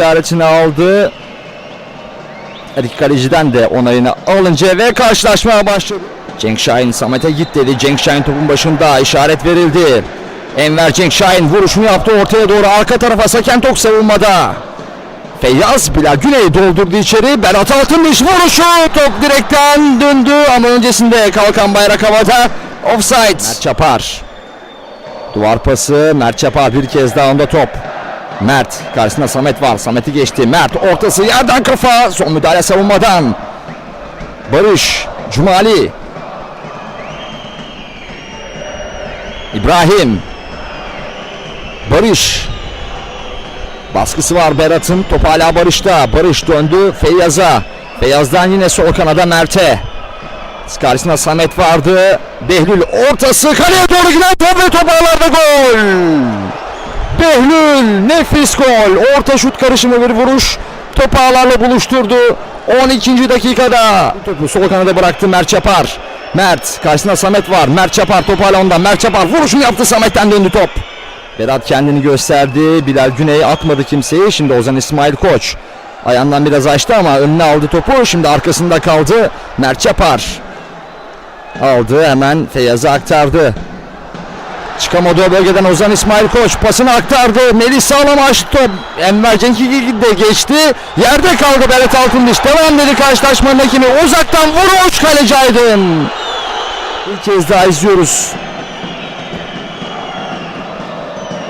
işaretini aldı. Her iki kaleciden de onayını alınca ve karşılaşmaya başladı. Cenk Şahin Samet'e git dedi. Cenk Şahin topun başında işaret verildi. Enver Cenk Şahin vuruşunu yaptı ortaya doğru arka tarafa Saken Tok savunmada. Feyyaz Bilal Güney doldurdu içeri. Berat Altınmış vuruşu. Top direkten döndü ama öncesinde kalkan bayrak havada. Offside. Mert Çapar. Duvar pası. Mert Çapar bir kez daha onda top. Mert karşısında Samet var. Samet'i geçti. Mert ortası yerden kafa. Son müdahale savunmadan. Barış. Cumali. İbrahim. Barış. Baskısı var Berat'ın. Top hala Barış'ta. Barış döndü Feyyaz'a. Feyyaz'dan yine sol kanada Mert'e. Karşısında Samet vardı. Behlül ortası kaleye doğru giden top ve top ağlarda gol. Behlül nefis gol. Orta şut karışımı bir vuruş. Top ağlarla buluşturdu. 12. dakikada. Topu sol kanada bıraktı Mert Çapar. Mert karşısında Samet var. Mert Çapar top hala ondan. Mert Çapar vuruşunu yaptı Samet'ten döndü top. Berat kendini gösterdi. Bilal Güney atmadı kimseyi. Şimdi Ozan İsmail Koç. Ayağından biraz açtı ama önüne aldı topu. Şimdi arkasında kaldı. Mert Çapar. Aldı hemen Feyyaz'a aktardı. Çıkamadı o bölgeden Ozan İsmail Koç pasını aktardı. Melih Sağlam açtı top. Enver Cenk'i de geçti. Yerde kaldı Berat Altındiş. Devam dedi karşılaşmanın hakemi. Uzaktan vuruş kaleci Aydın. Bir kez daha izliyoruz.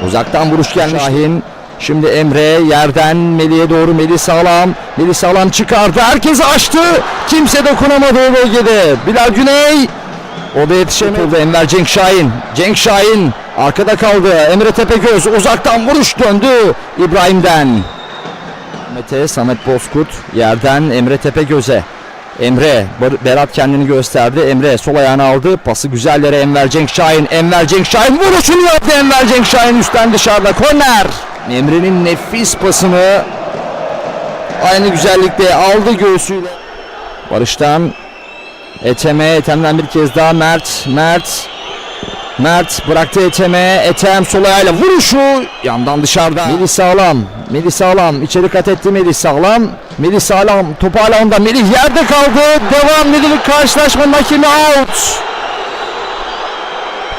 Uzaktan vuruş gelmiş. Şahin. Şimdi Emre yerden Melih'e doğru Melih Sağlam. Melih Sağlam çıkardı. Herkes açtı. Kimse dokunamadı o bölgede. Bilal Güney. O da yetişemedi. Enver Cenk Şahin. Cenk Şahin arkada kaldı. Emre Tepegöz uzaktan vuruş döndü İbrahim'den. Mete Samet Bozkurt yerden Emre Tepegöz'e. Emre Berat kendini gösterdi. Emre sol ayağını aldı. Pası güzel yere Enver Cenk Şahin. Enver Cenk Şahin vuruşunu yaptı. Enver Cenk Şahin üstten dışarıda. Korner. Emre'nin nefis pasını aynı güzellikte aldı göğsüyle. Barış'tan Eteme, Etem'den bir kez daha Mert, Mert, Mert bıraktı Eteme, Etem sol ayağıyla vuruşu yandan dışarıda. Melih Sağlam, Melih Sağlam içeri kat etti Melih Sağlam. Melih Sağlam topu hala onda, Melih yerde kaldı. Devam edilir karşılaşmanın hakemi out.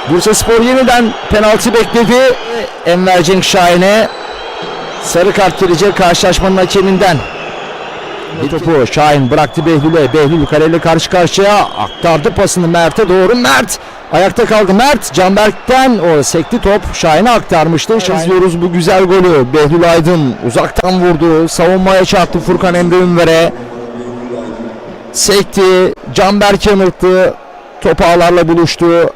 Bursa Spor yeniden penaltı bekledi. Enver Cenk Şahin'e sarı kart gelecek karşılaşmanın hakeminden. Bir topu Şahin bıraktı Behlül'e. Behlül kaleyle karşı karşıya aktardı pasını Mert'e doğru. Mert ayakta kaldı. Mert Canberk'ten o sekti top Şahin'e aktarmıştı. Şahin. İzliyoruz bu güzel golü. Behlül Aydın uzaktan vurdu. Savunmaya çarptı Furkan Emre Ünver'e. Sekti. Canberk yanılttı. Top ağlarla buluştu.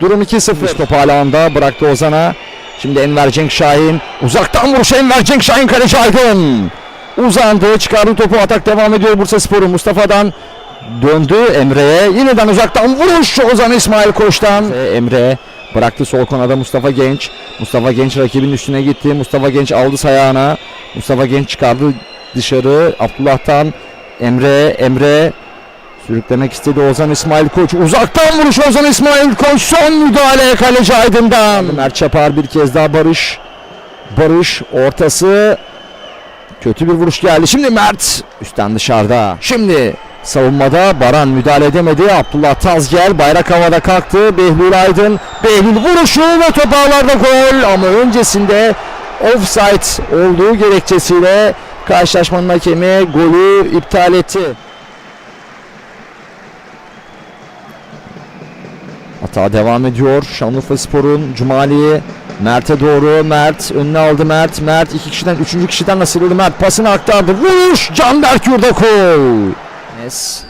Durum 2-0. Top alanda bıraktı Ozan'a. Şimdi Enver Cenk Şahin. Uzaktan vuruş Enver Cenk Şahin kaleci Aydın. Uzandı çıkardı topu atak devam ediyor Bursa Sporu Mustafa'dan döndü Emre'ye. Yeniden uzaktan vuruş. Ozan İsmail Koç'tan Emre bıraktı sol kanada Mustafa Genç. Mustafa Genç rakibin üstüne gitti. Mustafa Genç aldı sayağına. Mustafa Genç çıkardı dışarı. Abdullah'tan Emre Emre sürüklemek istedi Ozan İsmail Koç. Uzaktan vuruş Ozan İsmail Koç. Son müdahale kaleci Aydın'dan. Mert Çapar bir kez daha Barış. Barış ortası Kötü bir vuruş geldi. Şimdi Mert üstten dışarıda. Şimdi savunmada Baran müdahale edemedi. Abdullah Tazgel bayrak havada kalktı. Behlül Aydın. Behlül vuruşu ve top gol. Ama öncesinde offside olduğu gerekçesiyle karşılaşmanın hakemi golü iptal etti. Hata devam ediyor. Şanlıurfa Spor'un Cumali Mert'e doğru Mert önüne aldı Mert Mert iki kişiden üçüncü kişiden nasıl Mert pasını aktardı vuruş! Canberk Yurdakul! Enes.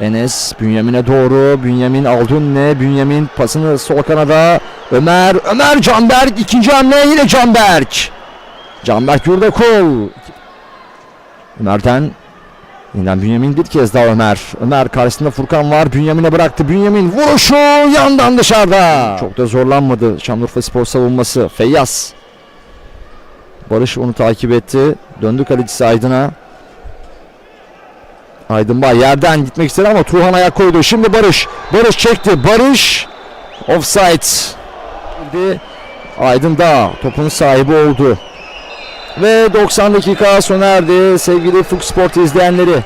Enes Bünyamin'e doğru Bünyamin aldı önüne Bünyamin pasını sol kanada. Ömer Ömer Canberk ikinci hamle yine Canberk. Canberk Yurdakul. Ömer'den Yeniden Bünyamin bir kez daha Ömer. Ömer karşısında Furkan var. Bünyamin'e bıraktı. Bünyamin vuruşu yandan dışarıda. Çok da zorlanmadı Şanlıurfa Spor savunması. Feyyaz. Barış onu takip etti. Döndü kalecisi Aydın'a. Aydın Bay yerden gitmek istedi ama Tuğhan ayak koydu. Şimdi Barış. Barış çekti. Barış. Offside. Aydın da topun sahibi oldu. Ve 90 dakika sona erdi sevgili Fox Sport izleyenleri.